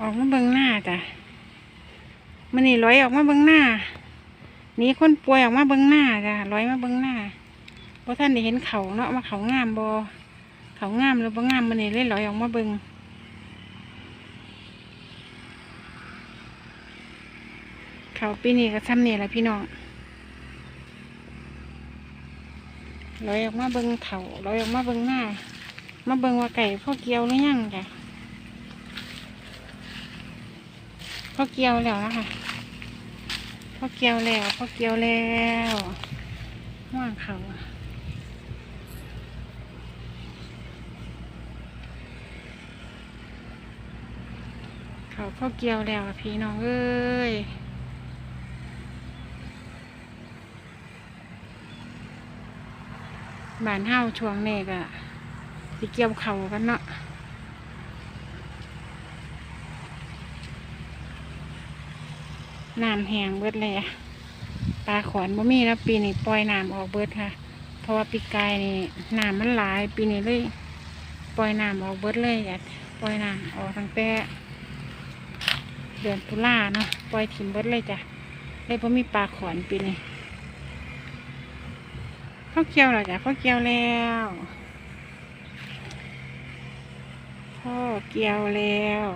ออกมาเบิ่งหน้าจ้ะมันนี่ร้อยออกมาเบิ่งหน้านีคนป่วยออกมาเบิ่งหน้าจ้ะร้อยมาเบิ่งหน้าเพราะท่านได้เห็นเขาเนาะมาเขางามบอเขางามหรือบ่งามมันนี่เลยร้อยออกมาเบิ่งเขาปีนี้ก็ซ้ำนี่ยแหละพี่น้องร้อยออกมาเบิ่งเขาร้อยออกมาเบิ่งหน้ามาเบิ่งว่าไก่พ่อเกียวหรือยังจ้ะ พ่ อเกียวแล้วนะคะพ่อเกียวแล้วพ่อเกียวแล้วว่างเขาเขาพ่อเกียวแล้วพี่น้องเอ้ยบ้านเฮาช่วงนี้ก็สิเกี่ยวเขากันเนาะ น้ำแห้งเบิดเลยอะปลาขอนบ่มีแล้วปีนี้ปล่อยน้ำออกเบิดค่ะ เพราะว่าปีกายนี่น้ำมันหลาย ปีนี้เลย ปล่อยน้ำออกเบิดเลยอยากปล่อยน้ำออกตั้งแต่เดือนตุลาเนาะปล่อยถิ่มเบิดเลยจ้ะเลยบ่มีปลาขอนปีนี้ข้าวเกียวเหรอจ้ะข้าวเกียวแล้วพ่อเกียวแล้ว